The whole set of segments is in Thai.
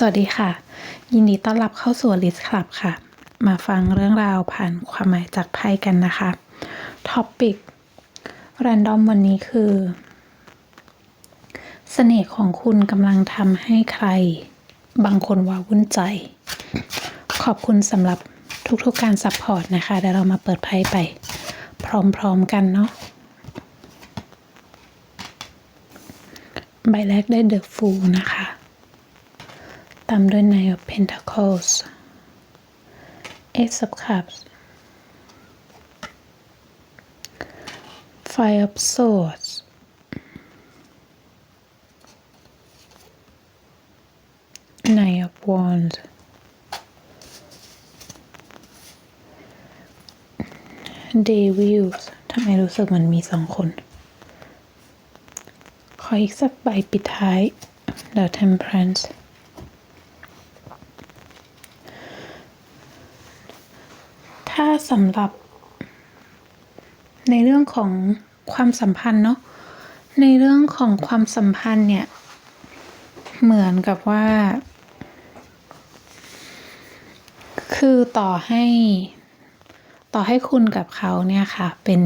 สวัสดีค่ะ ยินดีต้อนรับเข้าสู่ลิสคลับค่ะ มาฟังเรื่องราวผ่านความหมายจากไพ่กันนะคะท็อปปิกแรนดอมวันนี้คือเสน่ห์ของคุณกำลังทำให้ใคร บางคนว้าวุ่นใจ ขอบคุณสำหรับทุกๆการซัพพอร์ตนะคะเดี๋ยวเรามาเปิดไพ่ไป พร้อมๆกันเนาะใบแรกได้เดอะฟูลนะคะ ตามด้วย Nine of Pentacles Ace of Cups Five of Swords Nine of Wands Devils ทำไมรู้สึกมันมีสองคน ขออีกสักใบปิดท้าย The Temperance ถ้า สำหรับ ในเรื่องของความสัมพันธ์เนาะในเรื่องของความสัมพันธ์เนี่ย เหมือนกับว่า คือต่อให้ ต่อให้คุณกับเขาเนี่ยค่ะ เป็น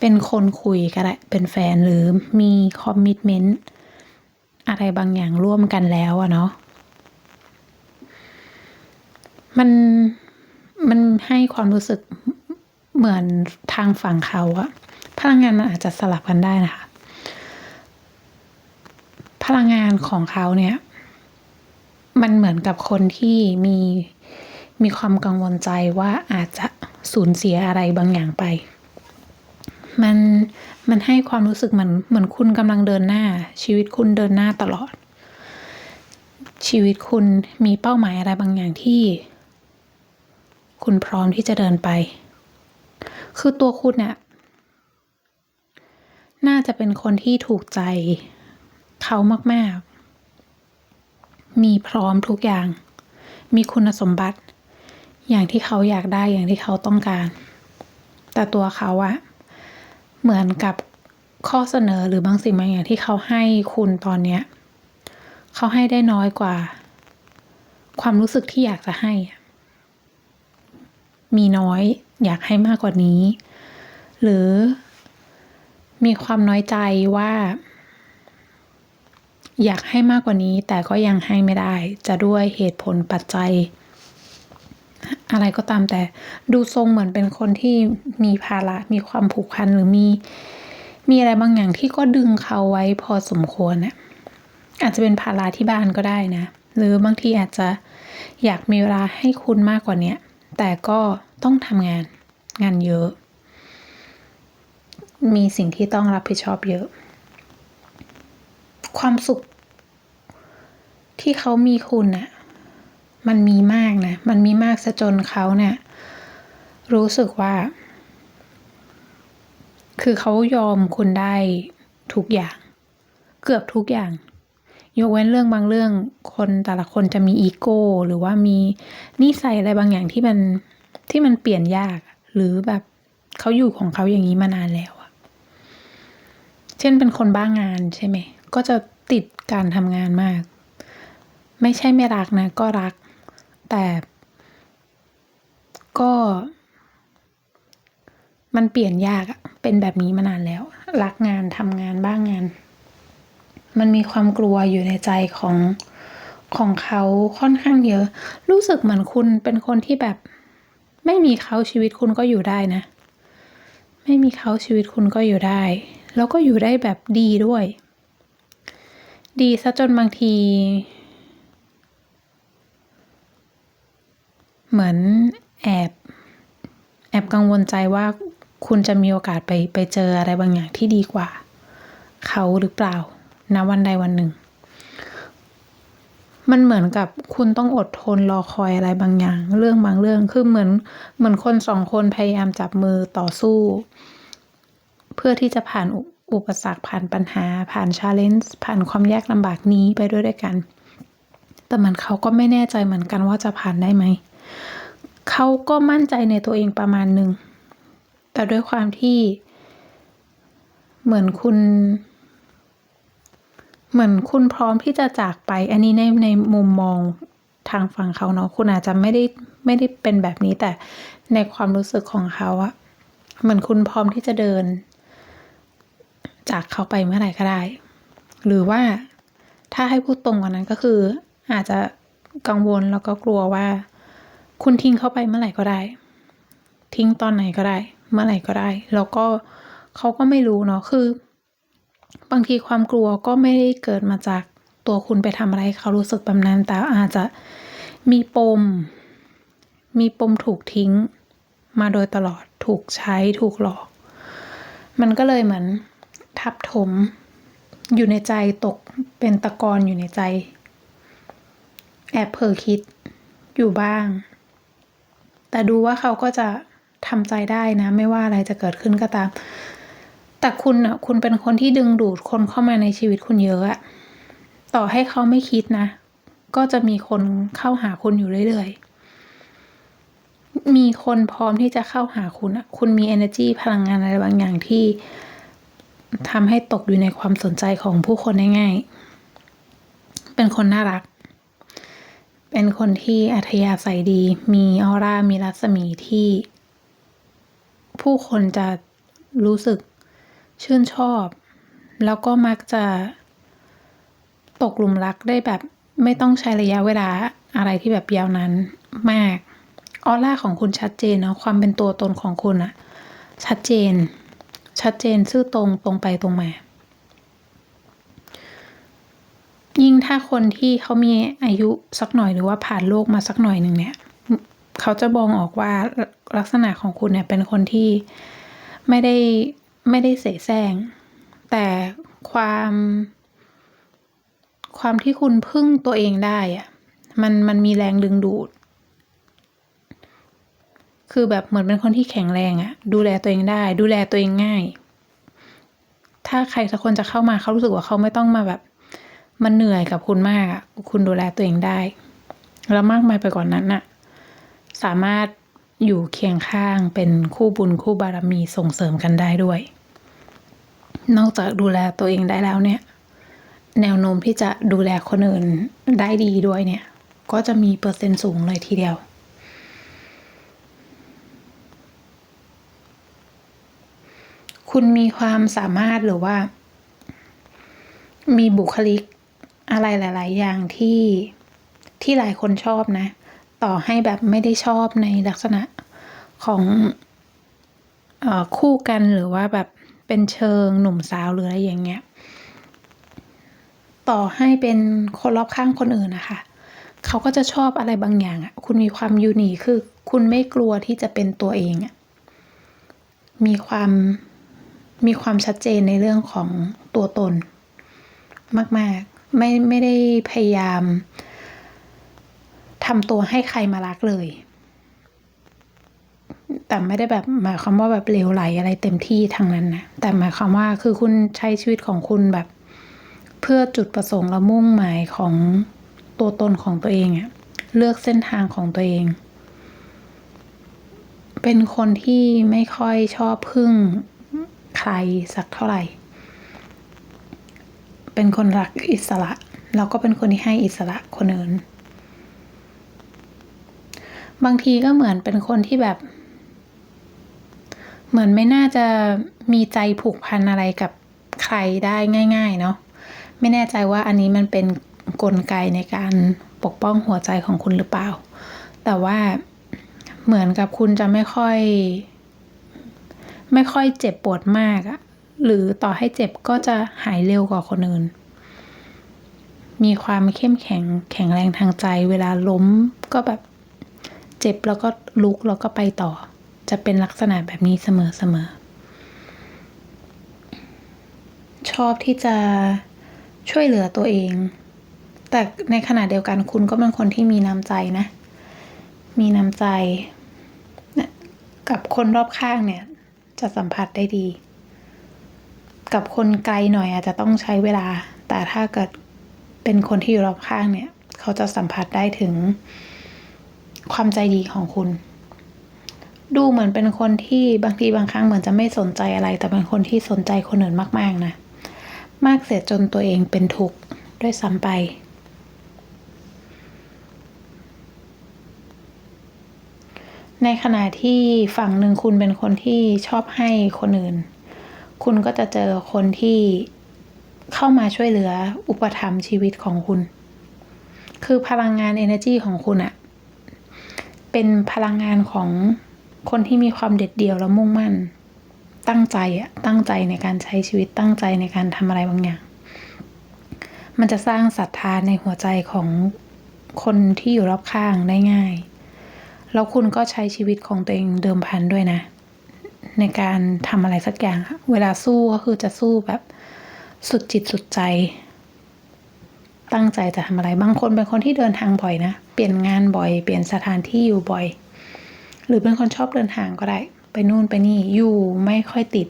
เป็นคนคุยก็ได้เป็นแฟนหรือมีคอมมิชเมนต์อะไรบางอย่างร่วมกันแล้วอะเนาะมัน มันให้ความรู้สึกเหมือนทางฝั่งเขาอะพลังงานมันอาจจะสลับกันได้นะคะ พลังงานของเขาเนี่ย มันเหมือนกับคนที่มีมีความกังวลใจว่าอาจจะสูญเสียอะไรบางอย่างไป มันมันให้ความรู้สึกเหมือนเหมือนคุณกำลังเดินหน้า ชีวิตคุณเดินหน้าตลอด ชีวิตคุณมีเป้าหมายอะไรบางอย่างที่ คุณพร้อมที่จะเดินไป คือตัวคุณเนี่ย น่าจะเป็นคนที่ถูกใจเขามาก ๆ มีพร้อมทุกอย่าง มีคุณสมบัติ อย่างที่เขาอยากได้อย่างที่เขาต้องการ แต่ตัวเขาอะเหมือนกับข้อเสนอหรือบางสิ่งบางอย่างที่เขาให้คุณตอนเนี้ย เขาให้ได้น้อยกว่า ความรู้สึกที่อยากจะให้ มีน้อยอยากให้มากกว่านี้ หรือมีความน้อยใจว่า อยากให้มากกว่านี้ แต่ก็ยังให้ไม่ได้ จะด้วยเหตุผลปัจจัย อะไรก็ตามแต่ดูทรงเหมือนเป็นคนที่มีภาระมีความผูกพันหรือมี มีอะไรบางอย่างที่ก็ดึงเขาไว้พอสมควรน่ะอาจจะเป็นภาระที่บ้านก็ได้นะ หรือบางทีอาจจะอยากมีเวลาให้คุณมากกว่านี้ แต่ก็ต้องทำงานงานเยอะ มีสิ่งที่ต้องรับผิดชอบเยอะ ความสุข ที่เขามีคุณน่ะมันมีมากนะ มันมีมากซะจนเขาเนี่ยรู้สึกว่า คือเขายอมคุณได้ทุกอย่าง เกือบทุกอย่าง ยกเว้นเรื่องบางเรื่องคนแต่ละคนจะมีอีโก้หรือว่ามีนิสัยอะไรบางอย่างที่มันที่มันเปลี่ยนยาก หรือแบบเขาอยู่ของเขาอย่างนี้มานานแล้วอะเช่นเป็นคนบ้างงานใช่ไหมก็จะติดการทำงานมาก ไม่ใช่ไม่รักนะ ก็รัก แต่ก็มันเปลี่ยนยากอะเป็นแบบนี้มานานแล้ว รักงานทำงานบ้างงาน มันมีความกลัวอยู่ในใจของของเขาค่อนข้างเยอะ รู้สึกเหมือนคุณเป็นคนที่แบบ ไม่มีเขาชีวิตคุณก็อยู่ได้นะ ไม่มีเขาชีวิตคุณก็อยู่ได้ แล้วก็อยู่ได้แบบดีด้วย ดีซะจนบางที เหมือนแอบแอบกังวลใจว่าคุณจะมีโอกาสไปไปเจออะไรบางอย่างที่ดีกว่า เขาหรือเปล่า ณวันใดวันหนึ่ง มันเหมือนกับคุณต้องอดทนรอคอยอะไรบางอย่าง เรื่องบางเรื่องคือเหมือนเหมือนคนสองคนพยายามจับมือต่อสู้ เพื่อที่จะผ่านอุอุปสรรคผ่านปัญหา ผ่านชาเลนจ์ผ่านความยากลำบากนี้ไปด้วยด้วยกัน แต่เหมือนเขาก็ไม่แน่ใจเหมือนกันว่าจะผ่านได้ไหมเขาก็มั่นใจในตัวเองประมาณหนึ่งแต่ด้วยความที่เหมือนคุณ เหมือนคุณพร้อมที่จะจากไป อันนี้ในในมุมมองทางฝั่งเขาเนาะคุณอาจจะไม่ได้ไม่ได้เป็นแบบนี้แต่ในความรู้สึกของเขาอะเหมือนคุณพร้อมที่จะเดิน จากเขาไปเมื่อไหร่ก็ได้ หรือว่าถ้าให้พูดตรงกว่านั้นก็คือ อาจจะกังวลแล้วก็กลัวว่า คุณทิ้งเขาไปเมื่อไหร่ก็ได้ ทิ้งตอนไหนก็ได้ เมื่อไหร่ก็ได้ แล้วก็เขาก็ไม่รู้เนาะคือ บางทีความกลัวก็ไม่ได้เกิดมาจากตัวคุณไปทำอะไรเขารู้สึกแบบนั้นแต่อาจจะมีปม มีปมถูกทิ้ง มาโดยตลอดถูกใช้ถูกหลอก มันก็เลยเหมือนทับถมอยู่ในใจตกเป็นตะกอนอยู่ในใจ แอบเผลอคิดอยู่บ้าง แต่ดูว่าเขาก็จะทำใจได้นะ ไม่ว่าอะไรจะเกิดขึ้นก็ตาม แต่คุณอะคุณเป็นคนที่ดึงดูดคนเข้ามาในชีวิตคุณเยอะอะต่อให้เขาไม่คิดนะ ก็จะมีคนเข้าหาคุณอยู่เรื่อยๆ มีคนพร้อมที่จะเข้าหาคุณอะคุณมี energy พลังงานอะไรบางอย่างที่ทำให้ตกอยู่ในความสนใจของผู้คนได้ง่าย เป็นคนน่ารัก เป็นคนที่อัธยาศัยดี มีออร่า มีรัศมีที่ ผู้คนจะรู้สึก ชื่นชอบ แล้วก็มักจะตกหลุมรักได้แบบไม่ต้องใช้ระยะเวลาอะไรที่แบบยาวนานมาก ออร่าของคุณชัดเจนเนาะความเป็นตัวตนของคุณอะชัดเจน ชัดเจนซื่อตรงตรงไปตรงมา ยิ่งถ้าคนที่เขามีอายุสักหน่อยหรือว่าผ่านโลกมาสักหน่อยหนึ่งเนี่ย เขาจะบองออกว่าลักษณะของคุณเนี่ยเป็นคนที่ไม่ได้ ไม่ได้เสแสร้ง แต่ความความที่คุณพึ่งตัวเองได้อะมันมันมีแรงดึงดูด คือแบบเหมือนเป็นคนที่แข็งแรงอะดูแลตัวเองได้ ดูแลตัวเองง่าย ถ้าใครสักคนจะเข้ามาเขารู้สึกว่าเขาไม่ต้องมาแบบ มันเหนื่อยกับคุณมากอะคุณดูแลตัวเองได้ แล้วมากมายไปกว่านนั้นน่ะสามารถอยู่เคียงข้างเป็นคู่บุญคู่บารมีส่งเสริมกันได้ด้วย นอกจากดูแลตัวเองได้แล้วเนี่ย แนวโน้มที่จะดูแลคนอื่นได้ดีด้วยเนี่ย ก็จะมีเปอร์เซ็นต์สูงเลยทีเดียว คุณมีความสามารถหรือว่า มีบุคลิกอะไรหลาย ๆ อย่างที่ที่หลายคนชอบนะ ต่อให้แบบไม่ได้ชอบในลักษณะของอคู่กันหรือว่าแบบ เป็นเชิงหนุ่มสาวหรืออะไรอย่างเงี้ย ต่อให้เป็นคนรอบข้างคนอื่นนะคะเขาก็จะชอบอะไรบางอย่างอะ คุณมีความยูนิคคือ คุณไม่กลัวที่จะเป็นตัวเองอะ มีความมีความชัดเจนในเรื่องของตัวตน มาก ๆ ไม่ไม่ได้พยายามทำตัวให้ใครมารักเลย แต่ไม่ได้แบบหมายความว่าแบบเลวไหลอะไรเต็มที่ทางนั้นนะแต่หมายความว่าคือคุณใช้ชีวิตของคุณแบบ เพื่อจุดประสงค์และมุ่งหมายของตัวตนของตัวเองอะเลือกเส้นทางของตัวเอง เป็นคนที่ไม่ค่อยชอบพึ่งใครสักเท่าไหร่ เป็นคนรักอิสระแล้วก็เป็นคนที่ให้อิสระคนอื่น บางทีก็เหมือนเป็นคนที่แบบ เหมือนไม่น่าจะมีใจผูกพันอะไรกับใครได้ง่าย ๆ เนาะไม่แน่ใจว่าอันนี้มันเป็นนกลไกในการปกป้องหัวใจของคุณหรือเปล่า แต่ว่าเหมือนกับคุณจะไม่ค่อย ไม่ค่อยเจ็บปวดมากอะหรือต่อให้เจ็บก็จะหายเร็วกว่าคนอื่น มีความเข้มแข็งแข็งแรงทางใจ เวลาล้มก็แบบเจ็บแล้วก็ลุกแล้วก็ไปต่อ จะเป็นลักษณะแบบนี้เสมอๆ ชอบที่จะช่วยเหลือตัวเอง แต่ในขณะเดียวกันคุณก็เป็นคนที่มีน้ำใจนะ มีน้ำใจ กับคนรอบข้างเนี่ย จะสัมผัสได้ดี กับคนไกลหน่อยอาจจะต้องใช้เวลา แต่ถ้าเกิดเป็นคนที่อยู่รอบข้างเนี่ย เขาจะสัมผัสได้ถึงความใจดีของคุณ ดูเหมือนเป็นคนที่บางทีบางครั้งเหมือนจะไม่สนใจอะไร แต่เป็นคนที่สนใจคนอื่นมาก ๆ นะ มากเสียจนตัวเองเป็นทุกข์ด้วยซ้ำไป ในขณะที่ฝั่งหนึ่งคุณเป็นคนที่ชอบให้คนอื่น คุณก็จะเจอคนที่เข้ามาช่วยเหลืออุปถัมภ์ชีวิตของคุณ คือพลังงาน energy ของคุณอะเป็นพลังงานของ คนที่มีความเด็ดเดี่ยวและมุ่งมั่น ตั้งใจอะตั้งใจในการใช้ชีวิตตั้งใจในการทำอะไรบางอย่าง มันจะสร้างศรัทธาในหัวใจของคนที่อยู่รอบข้างได้ง่าย แล้วคุณก็ใช้ชีวิตของตัวเองเดิมพันด้วยนะ ในการทำอะไรสักอย่าง เวลาสู้ก็คือจะสู้แบบสุดจิตสุดใจ ตั้งใจจะทำอะไร บางคนเป็นคนที่เดินทางบ่อยนะ เปลี่ยนงานบ่อย เปลี่ยนสถานที่อยู่บ่อย หรือเป็นคนชอบเดินทางก็ได้ ไปนู่นไปนี่อยู่ไม่ค่อยติด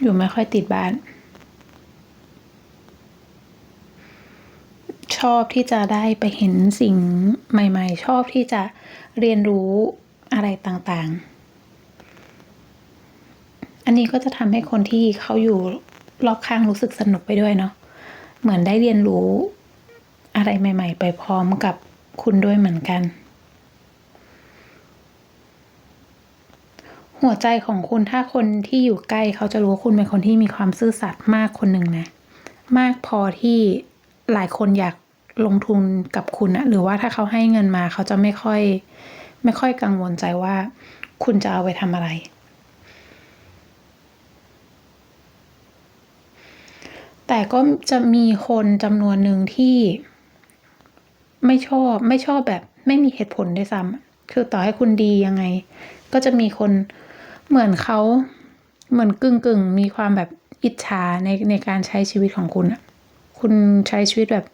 อยู่ไม่ค่อยติดบ้าน ชอบที่จะได้ไปเห็นสิ่งใหม่ ๆ ชอบที่จะเรียนรู้อะไรต่างๆ อันนี้ก็จะทำให้คนที่เขาอยู่รอบข้างรู้สึกสนุกไปด้วยเนาะเหมือนได้เรียนรู้อะไรใหม่ ๆ ไปพร้อมกับคุณด้วยเหมือนกัน หัวใจของคุณถ้าคนที่อยู่ใกล้เขาจะรู้ว่าคุณเป็นคนที่มีความซื่อสัตย์มากคนหนึ่งนะ มากพอที่หลายคนอยากลงทุนกับคุณนะหรือว่าถ้าเขาให้เงินมาเขาจะไม่ค่อย ไม่ค่อยกังวลใจว่า คุณจะเอาไปทำอะไร แต่ก็จะมีคนจำนวนหนึ่งที่ ไม่ชอบไม่ชอบแบบ ไม่มีเหตุผลด้วยซ้ำคือต่อให้คุณดียังไง ก็จะมีคน เหมือนเขาเหมือนกึ่งกึ่งมีความแบบอิจฉาในในการใช้ชีวิตของคุณอะคุณใช้ชีวิตแบบ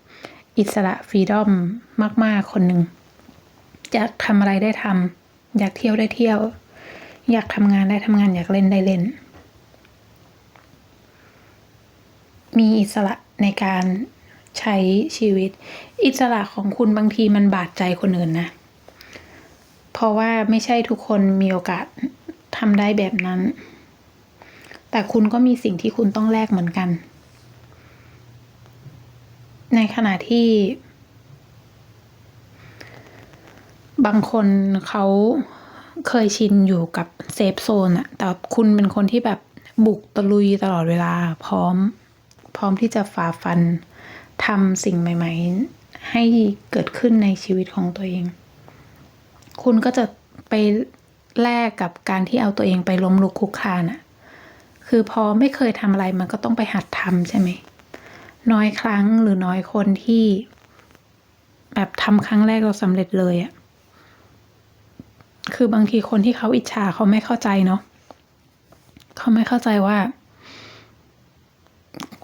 อิสระฟรีดอมมาก ๆ คนหนึ่งอยากทำอะไรได้ทำอยากเที่ยวได้เที่ยว อยากทำงานได้ทำงาน อยากเล่นได้เล่น มีอิสระในการใช้ชีวิต อิสระของคุณบางทีมันบาดใจคนอื่นนะ เพราะว่าไม่ใช่ทุกคนมีโอกาส ทำได้แบบนั้น แต่คุณก็มีสิ่งที่คุณต้องแลกเหมือนกัน ในขณะที่ บางคนเขาเคยชินอยู่กับเซฟโซนอะแต่คุณเป็นคนที่แบบบุกตะลุยตลอดเวลา พร้อม พร้อมที่จะฝ่าฟันทำสิ่งใหม่ ๆ ให้เกิดขึ้นในชีวิตของตัวเอง คุณก็จะไป แลกกับการที่เอาตัวเองไปล้มลุกคุกคลานอะคือพอไม่เคยทำอะไรมันก็ต้องไปหัดทำใช่ไหมน้อยครั้งหรือน้อยคนที่ แบบทำครั้งแรกเราสำเร็จเลยอะคือบางทีคนที่เขาอิจฉาเขาไม่เข้าใจเนาะเขาไม่เข้าใจว่า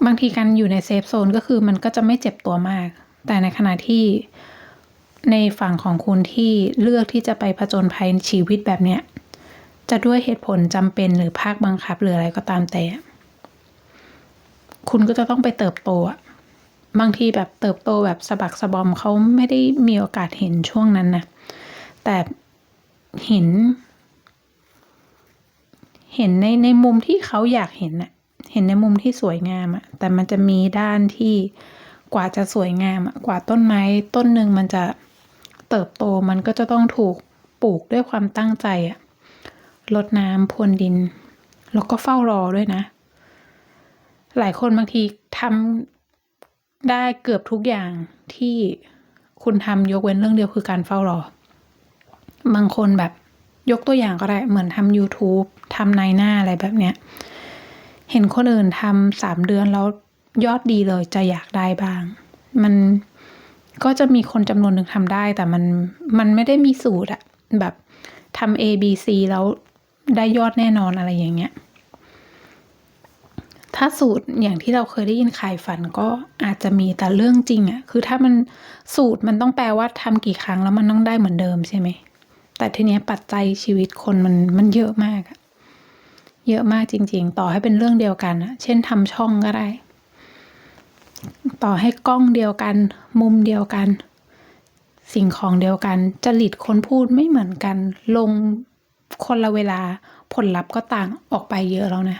บางทีการอยู่ในเซฟโซนก็คือมันก็จะไม่เจ็บตัวมาก แต่ในขณะที่ ในฝั่งของคุณที่เลือกที่จะไปผจญภัยชีวิตแบบเนี้ยจะด้วยเหตุผลจำเป็นหรือภาคบังคับหรืออะไรก็ตามแต่ คุณก็จะต้องไปเติบโตอะบางทีแบบเติบโตแบบสะบักสะบอมเขาไม่ได้มีโอกาสเห็นช่วงนั้นนะแต่เห็น เห็นในในมุมที่เขาอยากเห็นน่ะเห็นในมุมที่สวยงามอะแต่มันจะมีด้านที่กว่าจะสวยงามอะกว่าต้นไม้ต้นหนึ่งมันจะ เติบโตมันก็จะต้องถูกปลูกด้วยความตั้งใจอะรดน้ำพรวนดิน แล้วก็เฝ้ารอด้วยนะ หลายคนบางทีทำได้เกือบทุกอย่างที่คุณทำยกเว้นเรื่องเดียวคือการเฝ้ารอ บางคนแบบยกตัวอย่างก็ได้ เหมือนทำ YouTube ทำในหน้าอะไรแบบเนี้ย เห็นคนอื่นทำสามเดือนแล้วยอดดีเลยจะอยากได้บ้าง มัน ก็จะมีคนจำนวนหนึ่งทำได้ แต่มันมันไม่ได้มีสูตรอะแบบทำ A B C แล้วได้ยอดแน่นอนอะไรอย่างเงี้ย ถ้าสูตรอย่างที่เราเคยได้ยินขายฝันก็อาจจะมีแต่เรื่องจริงอะคือถ้ามันสูตรมันต้องแปลว่าทำกี่ครั้งแล้วมันต้องได้เหมือนเดิมใช่ไหม แต่ทีเนี้ยปัจจัยชีวิตคนมันมันเยอะมากอะเยอะมากจริง ๆ ต่อให้เป็นเรื่องเดียวกันอะเช่นทำช่องก็ได้ ต่อให้กล้องเดียวกัน มุมเดียวกัน สิ่งของเดียวกันจริตคนพูดไม่เหมือนกัน ลงคนละเวลาผลลัพธ์ก็ต่างออกไปเยอะแล้วนะ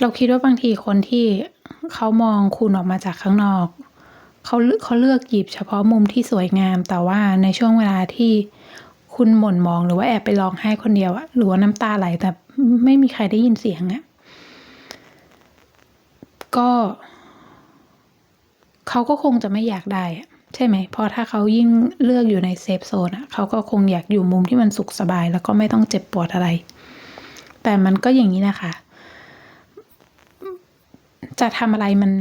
เราคิดว่าบางทีคนที่เขามองคุณออกมาจากข้างนอกเขาเขาเลือกหยิบเฉพาะมุมที่สวยงาม แต่ว่าในช่วงเวลาที่คุณหม่นมองหรือว่าแอบไปร้องไห้คนเดียวอะหรือว่าน้ำตาไหลแต่ไม่มีใครได้ยินเสียงอะ ก็เขาก็คงจะไม่อยากได้ใช่ไหมเพราะถ้าเขายิ่งเลือกอยู่ในเซฟโซนอะเขาก็คงอยากอยู่มุมที่มันสุขสบาย แล้วก็ไม่ต้องเจ็บปวดอะไร แต่มันก็อย่างนี้นะคะ จะทำอะไรมัน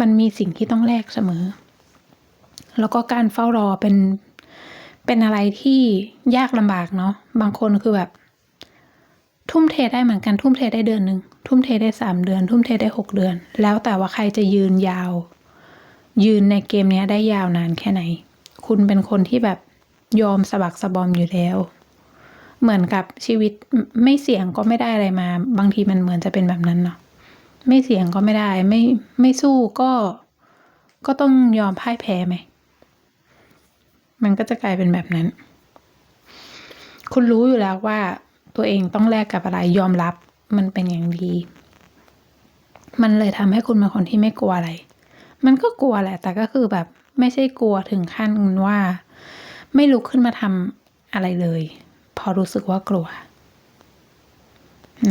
มันมีสิ่งที่ต้องแลกเสมอ แล้วก็การเฝ้ารอเป็นเป็นอะไรที่ยากลำบากเนาะบางคนคือแบบ ทุ่มเทได้เหมือนกันทุ่มเทได้เดือนหนึ่งทุ่มเทได้สามเดือน ทุ่มเทได้หกเดือน แล้วแต่ว่าใครจะยืนยาว ยืนในเกมนี้ได้ยาวนานแค่ไหน คุณเป็นคนที่แบบยอมสะบักสะบอมอยู่แล้ว เหมือนกับชีวิตไม่เสี่ยงก็ไม่ได้อะไรมา บางทีมันเหมือนจะเป็นแบบนั้นเนาะไม่เสี่ยงก็ไม่ได้ ไม่ไม่สู้ก็ก็ต้องยอมพ่ายแพ้ไหม มันก็จะกลายเป็นแบบนั้น คุณรู้อยู่แล้วว่า ตัวเองต้องแลกกับอะไรยอมรับมันเป็นอย่างดี มันเลยทำให้คุณเป็นคนที่ไม่กลัวอะไร มันก็กลัวแหละ แต่ก็คือแบบไม่ใช่กลัวถึงขั้นว่า ไม่ลุกขึ้นมาทำอะไรเลย พอรู้สึกว่ากลัว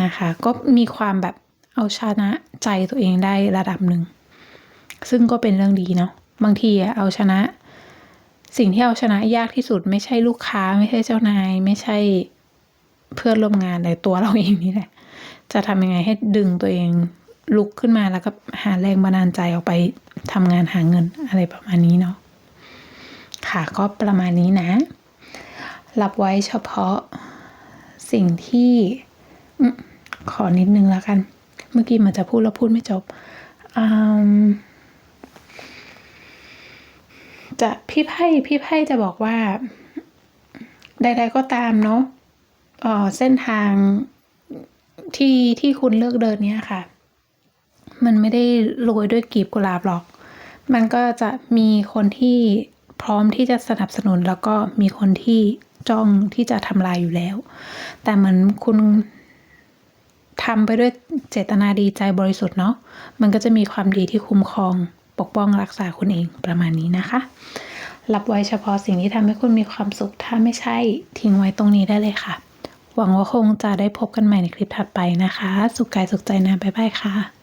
นะคะ ก็มีความแบบเอาชนะใจตัวเองได้ระดับหนึ่ง ซึ่งก็เป็นเรื่องดีเนาะบางทีอะเอาชนะ สิ่งที่เอาชนะยากที่สุด ไม่ใช่ลูกค้า ไม่ใช่เจ้านาย ไม่ใช่ เพื่อนร่วมงานแต่ตัวเราเองนี่แหละ จะทำยังไงให้ดึงตัวเองลุกขึ้นมาแล้วก็หาแรงบันดาลใจออกไปทำงานหาเงินอะไรประมาณนี้เนาะค่ะก็ประมาณนี้นะ รับไว้เฉพาะสิ่งที่ขอนิดนึงแล้วกัน เมื่อกี้มันจะพูดแล้วพูดไม่จบจะพี่ไพ่พี่ไพ่จะบอกว่า ใด ๆ ก็ตามเนาะ เส้นทางที่ที่คุณเลือกเดินเนี้ยค่ะ มันไม่ได้โรยด้วยกีบกุหลาบหรอก มันก็จะมีคนที่พร้อมที่จะสนับสนุนแล้วก็มีคนที่จ้องที่จะทำลายอยู่แล้ว แต่เหมือนคุณทำไปด้วยเจตนาดีใจบริสุทธิ์เนาะ มันก็จะมีความดีที่คุ้มครองปกป้องรักษาคุณเองประมาณนี้นะคะ รับไว้เฉพาะสิ่งที่ทำให้คุณมีความสุข ถ้าไม่ใช่ทิ้งไว้ตรงนี้ได้เลยค่ะ หวังว่าคงจะได้พบกันใหม่ในคลิปถัดไปนะคะ สุขกายสุขใจนะ บ๊ายบายค่ะ